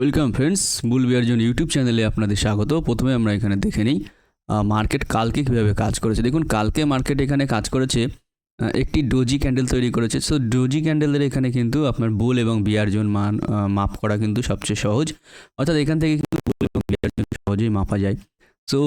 Welcome friends bull bear zone YouTube চ্যানেলে আপনাদের স্বাগত। প্রথমে আমরা এখানে দেখে নিই মার্কেট কালকে কীভাবে কাজ করেছে। দেখুন, কালকে মার্কেট এখানে কাজ করেছে একটি ডোজি ক্যান্ডেল তৈরি করেছে। সো ডোজি ক্যান্ডেলের এখানে কিন্তু আপনার বুল এবং বিয়ার জোন মান মাপ করা কিন্তু সবচেয়ে সহজ। অর্থাৎ এখান থেকে কিন্তু বুল এবং বিয়ার জোন সহজেই মাপা যায়। সো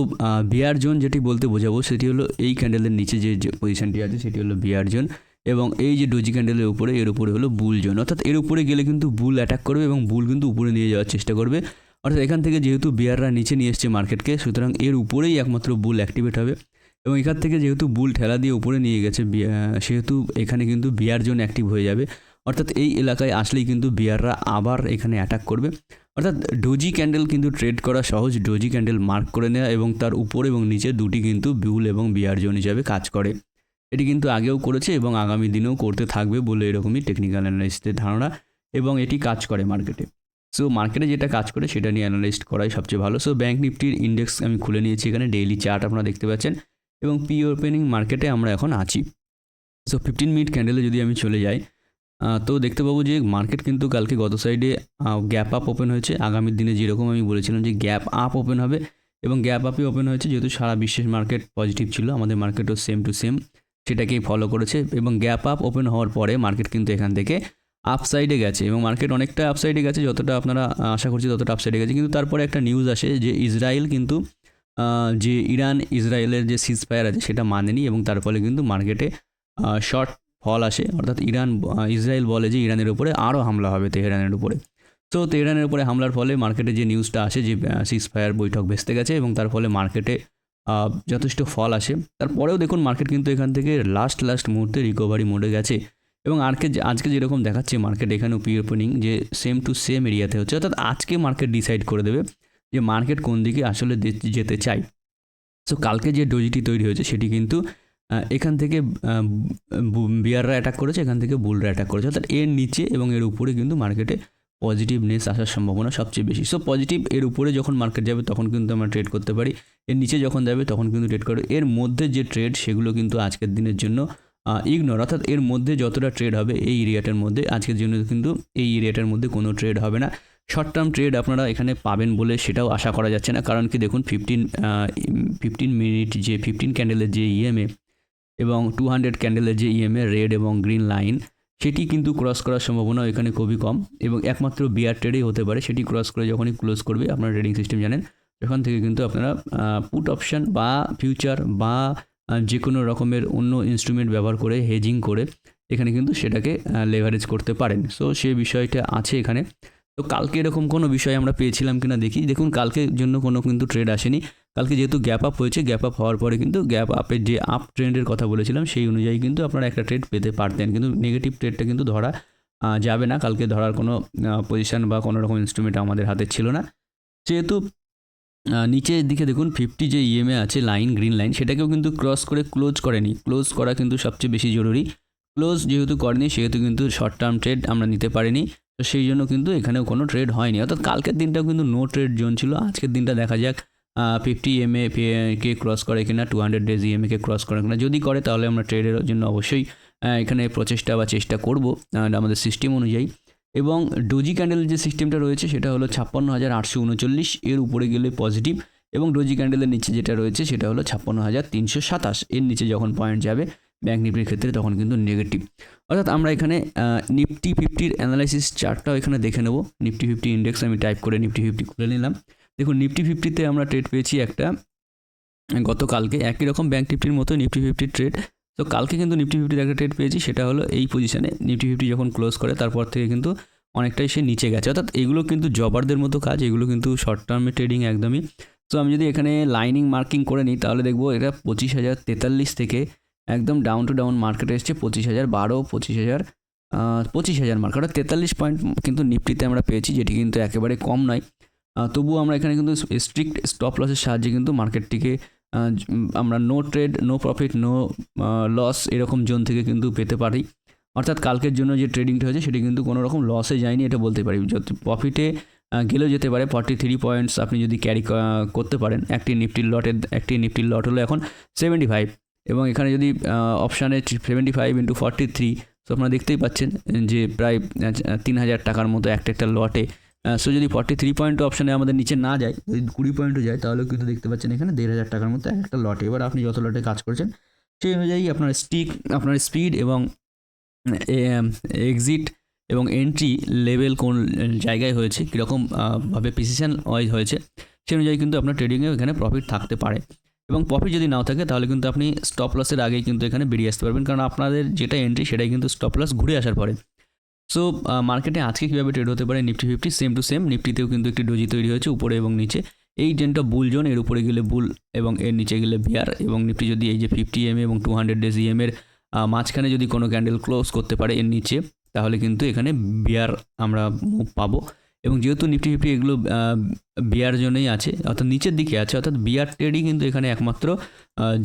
বিয়ার জোন যেটি বলতে বোঝাবো, সেটি হলো এই ক্যান্ডেলের নিচে যে যে পজিশনটি আছে, সেটি হলো বিয়ার জোন এবং এই যে ডোজি ক্যান্ডেলের উপরে, এর উপরে হলো বুল জোন অর্থাৎ এর উপরে গেলে কিন্তু বুল অ্যাটাক করবে এবং বুল কিন্তু উপরে নিয়ে যাওয়ার চেষ্টা করবে। অর্থাৎ এখান থেকে যেহেতু বিয়াররা নিচে নিয়ে এসছে মার্কেটকে সুতরাং এর উপরেই একমাত্র বুল অ্যাক্টিভেট হবে। এবং এখান থেকে যেহেতু বুল ঠেলা দিয়ে উপরে নিয়ে গেছে সেহেতু এখানে কিন্তু বিয়ার জোন অ্যাক্টিভ হয়ে যাবে। অর্থাৎ এই এলাকায় আসলেই কিন্তু বিয়াররা আবার এখানে অ্যাটাক করবে। অর্থাৎ ডোজি ক্যান্ডেল কিন্তু ট্রেড করা সহজ। ডোজি ক্যান্ডেল মার্ক করে নেওয়া এবং তার উপর এবং নিচে দুটি কিন্তু বুল এবং বিয়ার জোন হিসাবে কাজ করে। এটি কিন্তু আগেও করেছে এবং আগামী দিনেও করতে থাকবে বলে এরকমই টেকনিক্যাল অ্যানালিস্টের ধারণা এবং এটি কাজ করে মার্কেটে সো মার্কেটে যেটা কাজ করে সেটা নিয়ে অ্যানালাইস্ট করাই সবচেয়ে ভালো। সো ব্যাঙ্ক নিফটির ইন্ডেক্স আমি খুলে নিয়েছি এখানে ডেইলি চার্ট আপনারা দেখতে পাচ্ছেন এবং পি ওপেনিং মার্কেটে আমরা এখন আছি। সো ফিফটিন মিনিট ক্যান্ডেলে যদি আমি চলে যাই তো দেখতে পাবো যে মার্কেট কিন্তু কালকে গত সাইডে গ্যাপ আপ ওপেন হয়েছে। আগামী দিনে যেরকম আমি বলেছিলাম যে গ্যাপ আপ ওপেন হবে এবং গ্যাপ আপই ওপেন হয়েছে, যেহেতু সারা বিশ্বের মার্কেট পজিটিভ ছিল, আমাদের মার্কেটও সেম টু সেম সেটাকেই ফলো করেছে এবং গ্যাপ আপ ওপেন হওয়ার পরে মার্কেট কিন্তু এখান থেকে আপসাইডে গেছে এবং মার্কেট অনেকটা আপসাইডে গেছে, যতটা আপনারা আশা করছি ততটা আপসাইডে গেছে। কিন্তু তারপরে একটা নিউজ আসে যে ইসরায়েল কিন্তু যে ইরান, ইসরায়েলের যে সিজ ফায়ার আছে সেটা মানেনি এবং তার ফলে কিন্তু মার্কেটে শর্ট ফল আসে। অর্থাৎ ইরান ইসরায়েল বলে যে ইরানের উপরে আরও হামলা হবে তেহরানের উপরে। তো তেহরানের উপরে হামলার ফলে মার্কেটে যে নিউজটা আসে যে সিজ ফায়ার বৈঠক ভেস্তে গেছে এবং তার ফলে মার্কেটে যথেষ্ট ফল আসে। তারপরেও দেখুন মার্কেট কিন্তু এখান থেকে লাস্ট লাস্ট মুহূর্তে রিকভারি মোডে গেছে। এবং আজকে আজকে যেরকম দেখাচ্ছে মার্কেট এখানেও পি ওপেনিং যে সেম টু সেম এরিয়াতে হচ্ছে। অর্থাৎ আজকে মার্কেট ডিসাইড করে দেবে যে মার্কেট কোন দিকে আসলে যেতে চাই সো কালকে যে ডোজিটি তৈরি হয়েছে সেটি কিন্তু এখান থেকে বিয়াররা অ্যাটাক করেছে, এখান থেকে বুলরা অ্যাটাক করেছে। অর্থাৎ এর নিচে এবং এর উপরে কিন্তু মার্কেটে পজিটিভনেস আসার সম্ভাবনা সবচেয়ে বেশি। সো পজিটিভ এর উপরে যখন মার্কেট যাবে, তখন কিন্তু আমরা ট্রেড করতে পারি। এর নিচে যখন যাবে, তখন কিন্তু ট্রেড করে এর মধ্যে যে ট্রেড সেগুলো কিন্তু আজকের দিনের জন্য ইগনোর অর্থাৎ এর মধ্যে যতটা ট্রেড হবে, এই এরিয়াটার মধ্যে, আজকের জন্য কিন্তু এই এরিয়াটার মধ্যে কোনো ট্রেড হবে না। শর্ট টার্ম ট্রেড আপনারা এখানে পাবেন বলে সেটাও আশা করা যাচ্ছে না। কারণ কি দেখুন ফিফটিন ফিফটিন মিনিট যে ফিফটিন ক্যান্ডেলের যে ইএমএ এবং টু হান্ড্রেড ক্যান্ডেলের যে ইএমএ রেড এবং গ্রিন লাইন সেটি কিন্তু ক্রস করার সম্ভাবনা এখানে খুবই কম এবং একমাত্র বিয়ার ট্রেডেই হতে পারে। সেটি ক্রস করে যখনই ক্লোজ করবে, আপনারা ট্রেডিং সিস্টেম জানেন, তখন থেকে কিন্তু আপনারা পুট অপশান বা ফিউচার বা যে কোনো রকমের অন্য ইনস্ট্রুমেন্ট ব্যবহার করে হেজিং করে এখানে কিন্তু সেটাকে লেভারেজ করতে পারেন। সো সে বিষয়টা আছে এখানে। তো কালকে এরকম কোনো বিষয় আমরা পেয়েছিলাম কিনা দেখি। দেখুন কালকের জন্য কোনো কিন্তু ট্রেড আসেনি। কালকে যেহেতু গ্যাপ আপ হয়েছে গ্যাপ আপ হওয়ার পরে কিন্তু গ্যাপ আপের যে আপ ট্রেন্ডের কথা বলেছিলাম, সেই অনুযায়ী কিন্তু আপনারা একটা ট্রেড পেতে পারতেন। কিন্তু নেগেটিভ ট্রেডটা কিন্তু ধরা যাবে না। কালকে ধরার কোনো পজিশন বা কোনো রকম ইনস্ট্রুমেন্ট আমাদের হাতে ছিল না। যেহেতু নিচের দিকে দেখুন ফিফটি যে ইএমএ আছে লাইন গ্রিন লাইন সেটাকেও কিন্তু ক্রস করে ক্লোজ করেনি। ক্লোজ করা কিন্তু সবচেয়ে বেশি জরুরি। ক্লোজ যেহেতু করেনি, সেহেতু কিন্তু শর্ট টার্ম ট্রেড আমরা নিতে পারিনি। তো সেই জন্য কিন্তু এখানেও কোনো ট্রেড হয়নি। অর্থাৎ কালকের দিনটাও কিন্তু নো ট্রেড জোন ছিল। আজকের দিনটা দেখা যাক ফিফটি এমএ কে ক্রস করে কিনা টু হান্ড্রেড ডেজ ইএমএ কে ক্রস করে কিনা। যদি করে তাহলে আমরা ট্রেডের জন্য অবশ্যই এখানে প্রচেষ্টা বা চেষ্টা করব আমাদের সিস্টেম অনুযায়ী। এবং ডোজি ক্যান্ডেলের যে সিস্টেমটা রয়েছে, সেটা হলো ছাপ্পান্ন হাজার আটশো উনচল্লিশ। এর উপরে গেলে পজিটিভ এবং ডোজি ক্যান্ডেলের নিচে যেটা রয়েছে, সেটা হলো ছাপ্পান্ন হাজার তিনশো সাতাশ। এর নিচে যখন পয়েন্ট যাবে ব্যাঙ্ক নিফটির ক্ষেত্রে তখন কিন্তু নেগেটিভ অর্থাৎ আমরা এখানে নিফটি ফিফটির অ্যানালাইসিস চার্টটাও এখানে দেখে নেব। নিফটি ফিফটি ইন্ডেক্স আমি টাইপ করে নিফটি ফিফটি খুলে নিলাম। দেখুন নিফটি ফিফটিতে আমরা ট্রেড পেয়েছি একটা, গতকালকে। একই রকম ব্যাঙ্ক নিফটির মতো নিফটি ফিফটি ট্রেড তো কালকে কিন্তু নিফটি ফিফটির একটা ট্রেড পেয়েছি, সেটা হলো এই পজিশনে নিফটি ফিফটি যখন ক্লোজ করে, তারপর থেকে কিন্তু অনেকটাই সে নিচে গেছে। অর্থাৎ এগুলো কিন্তু জবারদের মতো কাজ, এগুলো কিন্তু শর্ট টার্মে ট্রেডিং একদমই। তো আমি যদি এখানে লাইনিং মার্কিং করে নিই, তাহলে দেখব এটা পঁচিশ হাজার তেতাল্লিশ থেকে একদম ডাউন টু ডাউন মার্কেটে এসছে পঁচিশ হাজার, বারো, পঁচিশ হাজার পঁচিশ হাজার মার্কেট অর্থাৎ তেতাল্লিশ পয়েন্ট কিন্তু নিফটিতে আমরা পেয়েছি, যেটি কিন্তু একেবারে কম নয়। তবুও আমরা এখানে কিন্তু স্ট্রিক্ট স্টপ লসের সাহায্যে কিন্তু মার্কেটটিকে আমরা no trade no profit no loss এরকম জোন থেকে কিন্তু পেতে পারি। অর্থাৎ কালকের জন্য যে ট্রেডিংটা হয়েছে, সেটি কিন্তু কোনো রকম লসে যায়নি, এটা বলতে পারি। যত প্রফিটে গেলেও যেতে পারে ফর্টি থ্রি পয়েন্টস আপনি যদি ক্যারি করতে পারেন, একটি নিফটির লটের, একটি নিফটির লট হলো এখন সেভেন্টি ফাইভ এবং এখানে যদি অপশানে seventy five into forty three তো আপনারা দেখতেই পাচ্ছেন যে প্রায় তিন হাজার টাকার মতো একটা একটা লটে সো যদি ফর্টি থ্রি পয়েন্ট অপশানে আমাদের নিচে না যায়, যদি কুড়ি পয়েন্টও যায়, তাহলেও কিন্তু দেখতে পাচ্ছেন এখানে দেড় হাজার টাকার মতো এক একটা লটে এবার আপনি যত লটে কাজ করছেন, সেই অনুযায়ী আপনার স্টিক আপনার স্পিড এবং এক্সিট এবং এন্ট্রি লেভেল কোন জায়গায় হয়েছে, কীরকম ভাবে ওয়াইজ হয়েছে, সেই অনুযায়ী কিন্তু আপনার ট্রেডিংয়ে এখানে প্রফিট থাকতে পারে। এবং প্রফিট যদি নাও থাকে, তাহলে কিন্তু আপনি স্টপ লসের আগেই কিন্তু এখানে বেরিয়ে আসতে পারবেন। কারণ আপনাদের যেটা এন্ট্রি সেটাই কিন্তু স্টপ লস ঘুরে আসার পরে। সো মার্কেটে আজকে কীভাবে ট্রেড হতে পারে? Nifty fifty same to same নিফটিতেও কিন্তু একটি ডোজি তৈরি হয়েছে, উপরে এবং নিচে। এই যেটা বুল জোন এর উপরে গেলে বুল এবং এর নিচে গেলে বিয়ার এবং নিফটি যদি এই যে ফিফটি এম এবং টু হান্ড্রেড ডেজ ইএম এর মাঝখানে যদি কোনো ক্যান্ডেল ক্লোজ করতে পারে এর নিচে, তাহলে কিন্তু এখানে বিয়ার আমরা মুভ পাবো। এবং যেহেতু নিফটি ফিফটি এগুলো বিয়ার জন্যই আছে, অর্থাৎ নিচের দিকে আছে, অর্থাৎ বিয়ার ট্রেডই কিন্তু এখানে একমাত্র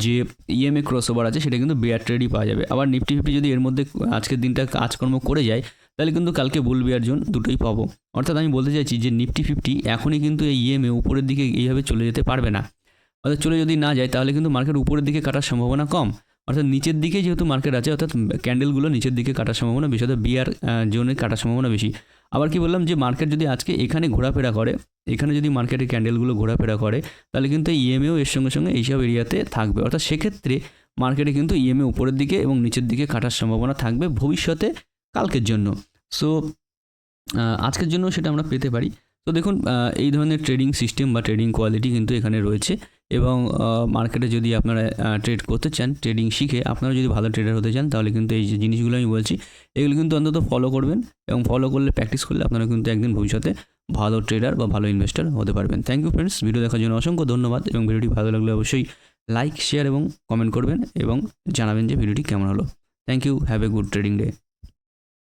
যে ইএমএ ক্রস ওভার আছে, সেটা কিন্তু বিয়ার ট্রেডই পাওয়া যাবে। আবার নিফটি ফিফটি যদি এর মধ্যে আজকের দিনটা কাজকর্ম করে যায়, তাহলে কিন্তু কালকে বুল বিয়ার জোন দুটোই পাবো। অর্থাৎ আমি বলতে চাইছি যে নিফটি ফিফটি এখনই কিন্তু এই ইএমএ উপরের দিকে এইভাবে চলে যেতে পারবে না। অর্থাৎ চলে যদি না যায়, তাহলে কিন্তু মার্কেট উপরের দিকে কাটার সম্ভাবনা কম। অর্থাৎ নিচের দিকে যেহেতু মার্কেট আছে, অর্থাৎ ক্যান্ডেলগুলো নিচের দিকে কাটার সম্ভাবনা বেশি, অর্থাৎ বিয়ার জোনে কাটার সম্ভাবনা বেশি। আবার কি বললাম যে মার্কেট যদি আজকে এখানে ঘোরাফেরা করে, এখানে যদি মার্কেটের ক্যান্ডেলগুলো ঘোরাফেরা করে, তাহলে কিন্তু ইএমএও এর সঙ্গে সঙ্গে এইসব এরিয়াতে থাকবে। অর্থাৎ সেক্ষেত্রে মার্কেটে কিন্তু ইএমএ উপরের দিকে এবং নিচের দিকে কাটার সম্ভাবনা থাকবে ভবিষ্যতে কালকের জন্য। সো আজকের জন্য সেটা আমরা পেতে পারি। তো দেখুন এই ধরনের ট্রেডিং সিস্টেম বা ট্রেডিং কোয়ালিটি কিন্তু এখানে রয়েছে। এবং মার্কেটে যদি আপনারা ট্রেড করতে চান ট্রেডিং শিখে আপনারা যদি ভালো ট্রেডার হতে চান, তাহলে কিন্তু এই যে জিনিসগুলো আমি বলছি, এগুলো কিন্তু অন্তত ফলো করবেন এবং ফলো করলে প্র্যাকটিস করলে আপনারা কিন্তু একদিন ভবিষ্যতে ভালো ট্রেডার বা ভালো ইনভেস্টার হতে পারবেন। থ্যাংক ইউ ফ্রেন্ডস ভিডিও দেখার জন্য অসংখ্য ধন্যবাদ এবং ভিডিওটি ভালো লাগলে অবশ্যই লাইক শেয়ার এবং কমেন্ট করবেন এবং জানাবেন যে ভিডিওটি কেমন হলো। Thank you have a good trading day